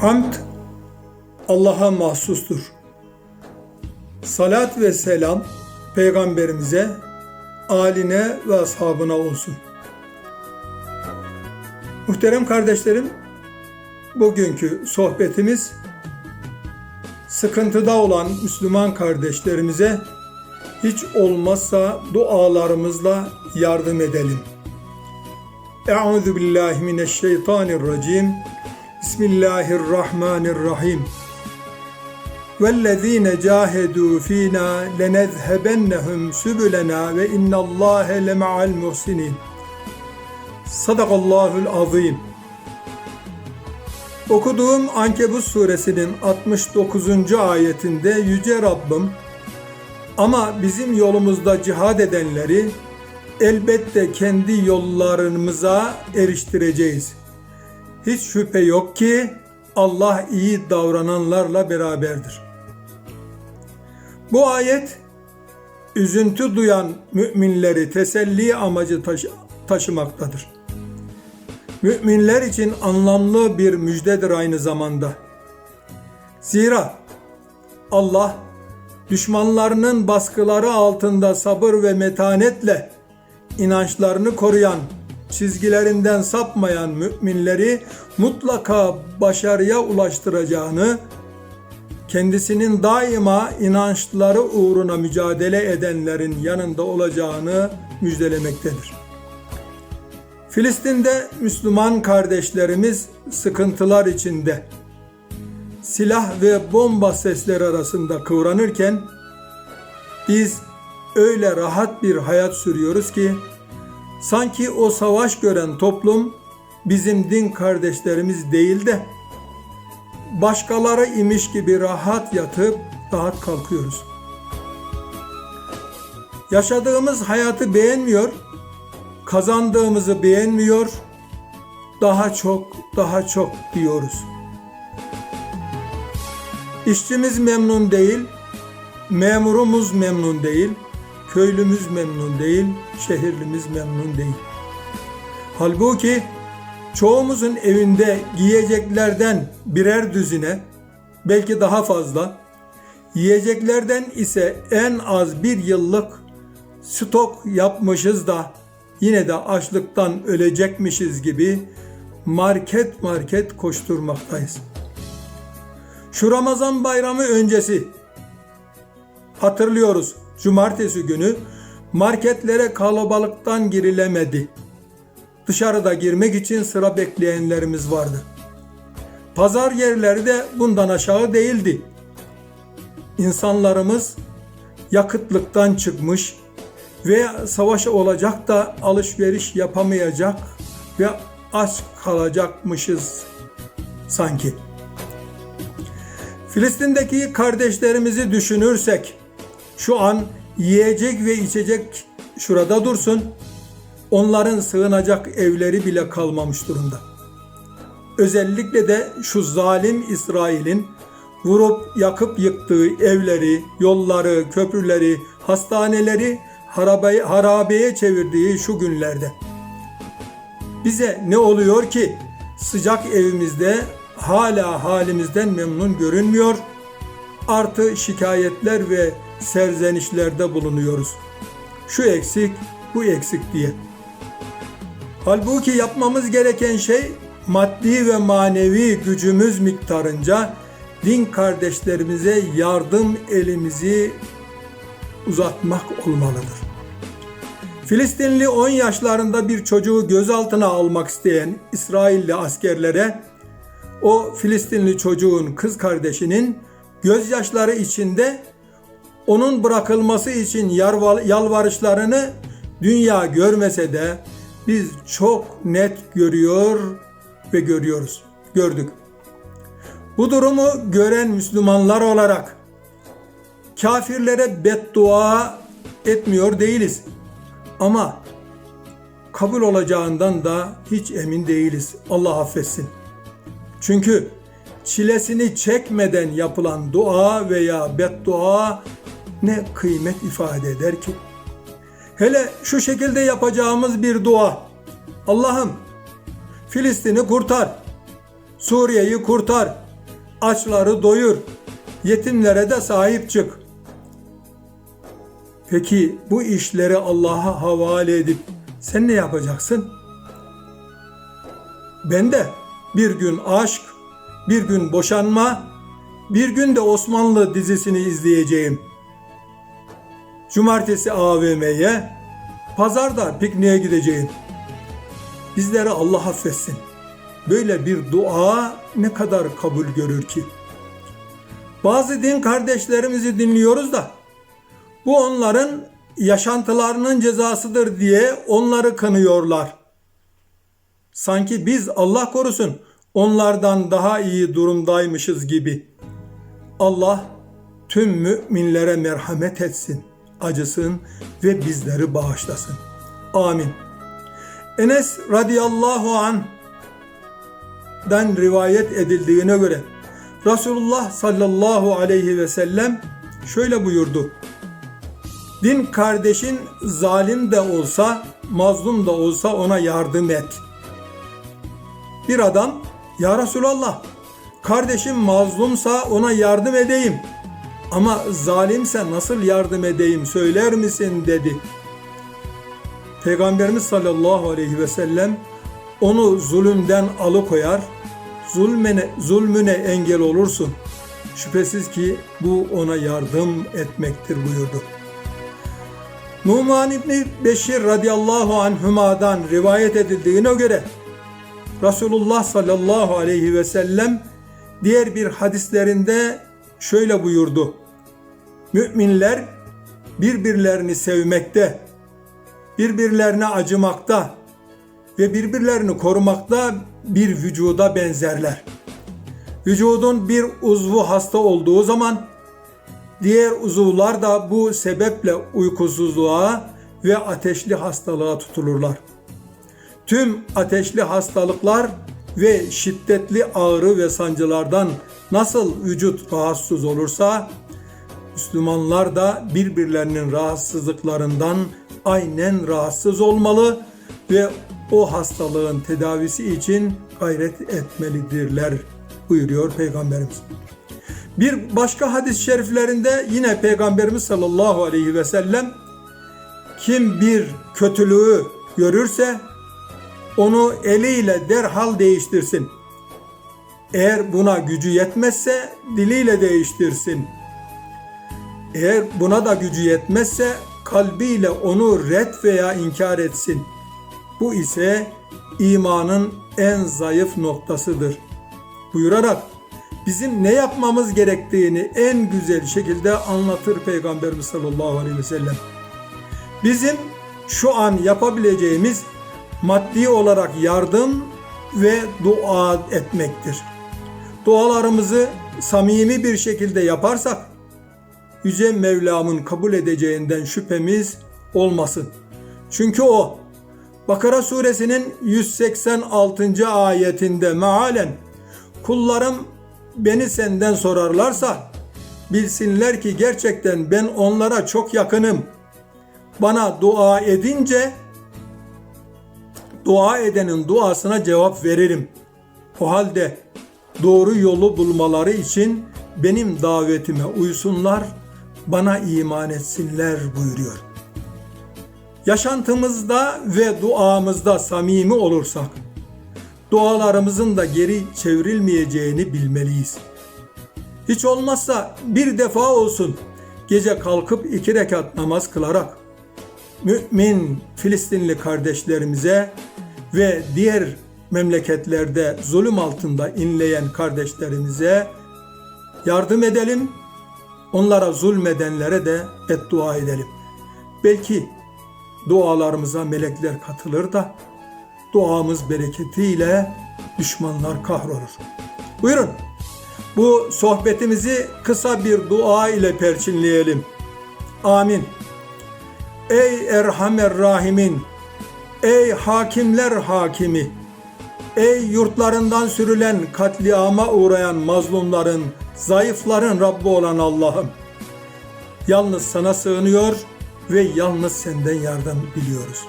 Hamd Allah'a mahsustur. Salat ve selam peygamberimize, aline ve ashabına olsun. Muhterem kardeşlerim, bugünkü sohbetimiz sıkıntıda olan Müslüman kardeşlerimize hiç olmazsa dualarımızla yardım edelim. Euzu billahi mineşşeytanirracim. Bismillahirrahmanirrahim. وَالَّذ۪ينَ جَاهَدُوا ف۪ينَا لَنَذْهَبَنَّهُمْ سُبُلَنَا وَاِنَّ اللّٰهَ لَمَعَ الْمُحْسِنِينَ Sadakallahul azim. Okuduğum Ankebut suresinin 69. ayetinde Yüce Rabbim ama bizim yolumuzda cihad edenleri elbette kendi yollarımıza eriştireceğiz. Hiç şüphe yok ki Allah iyi davrananlarla beraberdir. Bu ayet üzüntü duyan müminleri teselli amacı taşı- taşımaktadır. Müminler için anlamlı bir müjdedir aynı zamanda. Zira Allah düşmanlarının baskıları altında sabır ve metanetle inançlarını koruyan, çizgilerinden sapmayan müminleri mutlaka başarıya ulaştıracağını, kendisinin daima inançları uğruna mücadele edenlerin yanında olacağını müjdelemektedir. Filistin'de Müslüman kardeşlerimiz sıkıntılar içinde silah ve bomba sesleri arasında kıvranırken biz öyle rahat bir hayat sürüyoruz ki sanki o savaş gören toplum bizim din kardeşlerimiz değil de başkaları imiş gibi rahat yatıp rahat kalkıyoruz. Yaşadığımız hayatı beğenmiyor, kazandığımızı beğenmiyor, daha çok, daha çok diyoruz. İşçimiz memnun değil, memurumuz memnun değil, köylümüz memnun değil, şehirlimiz memnun değil. Halbuki çoğumuzun evinde giyeceklerden birer düzine, belki daha fazla, yiyeceklerden ise en az bir yıllık stok yapmışız da yine de açlıktan ölecekmişiz gibi market market koşturmaktayız. Şu Ramazan bayramı öncesi hatırlıyoruz. Cumartesi günü marketlere kalabalıktan girilemedi. Dışarıda girmek için sıra bekleyenlerimiz vardı. Pazar yerleri de bundan aşağı değildi. İnsanlarımız yakıtlıktan çıkmış ve savaş olacak da alışveriş yapamayacak ve aç kalacakmışız sanki. Filistin'deki kardeşlerimizi düşünürsek şu an yiyecek ve içecek şurada dursun. Onların sığınacak evleri bile kalmamış durumda. Özellikle de şu zalim İsrail'in vurup yakıp yıktığı evleri, yolları, köprüleri, hastaneleri harabe, harabeye çevirdiği şu günlerde. Bize ne oluyor ki sıcak evimizde hala halimizden memnun görünmüyor, artı şikayetler ve serzenişlerde bulunuyoruz. Şu eksik, bu eksik diye. Halbuki yapmamız gereken şey maddi ve manevi gücümüz miktarınca din kardeşlerimize yardım elimizi uzatmak olmalıdır. Filistinli 10 yaşlarında bir çocuğu gözaltına almak isteyen İsrailli askerlere o Filistinli çocuğun kız kardeşinin gözyaşları içinde onun bırakılması için yalvarışlarını dünya görmese de biz çok net görüyor ve görüyoruz. Gördük. Bu durumu gören Müslümanlar olarak kafirlere beddua etmiyor değiliz. Ama kabul olacağından da hiç emin değiliz. Allah affetsin. Çünkü çilesini çekmeden yapılan dua veya beddua ne kıymet ifade eder ki? Hele şu şekilde yapacağımız bir dua. Allah'ım Filistin'i kurtar. Suriye'yi kurtar. açları doyur, yetimlere de sahip çık. Peki bu işleri Allah'a havale edip sen ne yapacaksın? Ben de bir gün aşk, bir gün boşanma, bir gün de Osmanlı dizisini izleyeceğim. Cumartesi AVM'ye, pazarda pikniğe gideceğim. Bizleri Allah affetsin. Böyle bir dua ne kadar kabul görür ki? Bazı din kardeşlerimizi dinliyoruz da bu onların yaşantılarının cezasıdır diye onları kınıyorlar. Sanki biz Allah korusun onlardan daha iyi durumdaymışız gibi. Allah tüm müminlere merhamet etsin, acısın ve bizleri bağışlasın. Amin. Enes radıyallahu an den rivayet edildiğine göre Resulullah sallallahu aleyhi ve sellem şöyle buyurdu. Din kardeşin zalim de olsa, mazlum da olsa ona yardım et. Bir adam, Ya Resulallah, kardeşim mazlumsa ona yardım edeyim. Ama zalimse nasıl yardım edeyim söyler misin dedi. Peygamberimiz sallallahu aleyhi ve sellem onu zulümden alıkoyar, zulmene, zulmüne engel olursun. Şüphesiz ki bu ona yardım etmektir buyurdu. Numan İbni Beşir radıyallahu anhüma'dan rivayet edildiğine göre Resulullah sallallahu aleyhi ve sellem diğer bir hadislerinde şöyle buyurdu. Müminler birbirlerini sevmekte, birbirlerine acımakta ve birbirlerini korumakta bir vücuda benzerler. Vücudun bir uzvu hasta olduğu zaman diğer uzuvlar da bu sebeple uykusuzluğa ve ateşli hastalığa tutulurlar. Tüm ateşli hastalıklar ve şiddetli ağrı ve sancılardan nasıl vücut rahatsız olursa Müslümanlar da birbirlerinin rahatsızlıklarından aynen rahatsız olmalı ve o hastalığın tedavisi için gayret etmelidirler buyuruyor Peygamberimiz. Bir başka hadis-i şeriflerinde yine Peygamberimiz sallallahu aleyhi ve sellem kim bir kötülüğü görürse onu eliyle derhal değiştirsin. Eğer buna gücü yetmezse diliyle değiştirsin. Eğer buna da gücü yetmezse kalbiyle onu red veya inkar etsin. Bu ise imanın en zayıf noktasıdır. Buyurarak bizim ne yapmamız gerektiğini en güzel şekilde anlatır Peygamberimiz sallallahu aleyhi ve sellem. Bizim şu an yapabileceğimiz maddi olarak yardım ve dua etmektir. Dualarımızı samimi bir şekilde yaparsak Yüce Mevlam'ın kabul edeceğinden şüphemiz olmasın. Çünkü o Bakara suresinin 186. ayetinde mealen kullarım beni senden sorarlarsa bilsinler ki gerçekten ben onlara çok yakınım. Bana dua edince dua edenin duasına cevap veririm. O halde doğru yolu bulmaları için benim davetime uysunlar, bana iman etsinler buyuruyor. Yaşantımızda ve duamızda samimi olursak, dualarımızın da geri çevrilmeyeceğini bilmeliyiz. Hiç olmazsa bir defa olsun gece kalkıp iki rekat namaz kılarak mümin Filistinli kardeşlerimize ve diğer memleketlerde zulüm altında inleyen kardeşlerimize yardım edelim. Onlara zulmedenlere de beddua edelim. Belki dualarımıza melekler katılır da duamız bereketiyle düşmanlar kahrolur. Buyurun. Bu sohbetimizi kısa bir dua ile perçinleyelim. Amin. Ey Erhamer Rahimin, ey hakimler hakimi, ey yurtlarından sürülen katliama uğrayan mazlumların, zayıfların Rabbi olan Allah'ım. Yalnız sana sığınıyor ve yalnız senden yardım biliyoruz.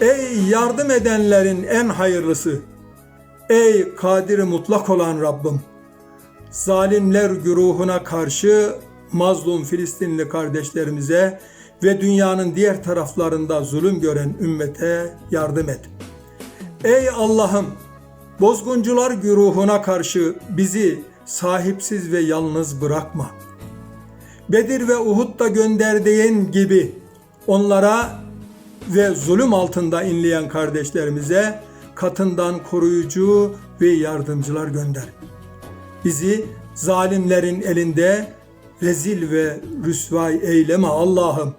Ey yardım edenlerin en hayırlısı, ey kadiri mutlak olan Rabbim, zalimler güruhuna karşı mazlum Filistinli kardeşlerimize ve dünyanın diğer taraflarında zulüm gören ümmete yardım et. Ey Allah'ım bozguncular güruhuna karşı bizi sahipsiz ve yalnız bırakma. Bedir ve Uhud'da gönderdiğin gibi onlara ve zulüm altında inleyen kardeşlerimize katından koruyucu ve yardımcılar gönder. Bizi zalimlerin elinde rezil ve rüsvay eyleme Allah'ım.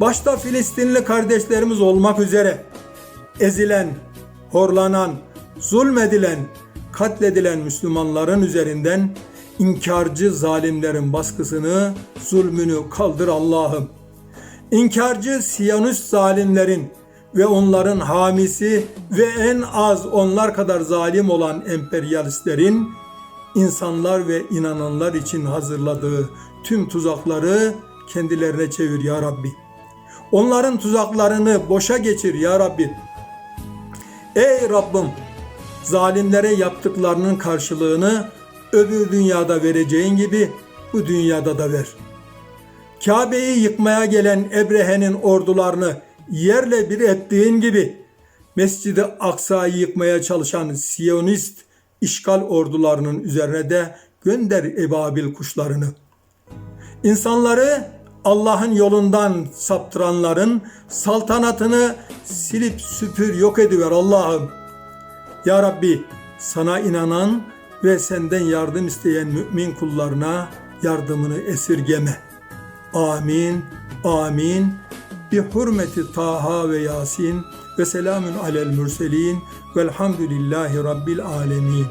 Başta Filistinli kardeşlerimiz olmak üzere ezilen, horlanan, zulmedilen, katledilen Müslümanların üzerinden inkarcı zalimlerin baskısını, zulmünü kaldır Allah'ım. İnkarcı Siyonist zalimlerin ve onların hamisi ve en az onlar kadar zalim olan emperyalistlerin insanlar ve inananlar için hazırladığı tüm tuzakları kendilerine çevir ya Rabbi. Onların tuzaklarını boşa geçir ya Rabbi. Ey Rabbim zalimlere yaptıklarının karşılığını öbür dünyada vereceğin gibi bu dünyada da ver. Kabe'yi yıkmaya gelen Ebrehe'nin ordularını yerle bir ettiğin gibi Mescid-i Aksa'yı yıkmaya çalışan Siyonist işgal ordularının üzerine de gönder ebabil kuşlarını. İnsanları Allah'ın yolundan saptıranların saltanatını silip süpür yok ediver Allah'ım. Ya Rabbi sana inanan ve senden yardım isteyen mümin kullarına yardımını esirgeme. Amin, amin. Bi hurmeti Taha ve Yasin ve selamün alel mürselin velhamdülillahi rabbil alemin.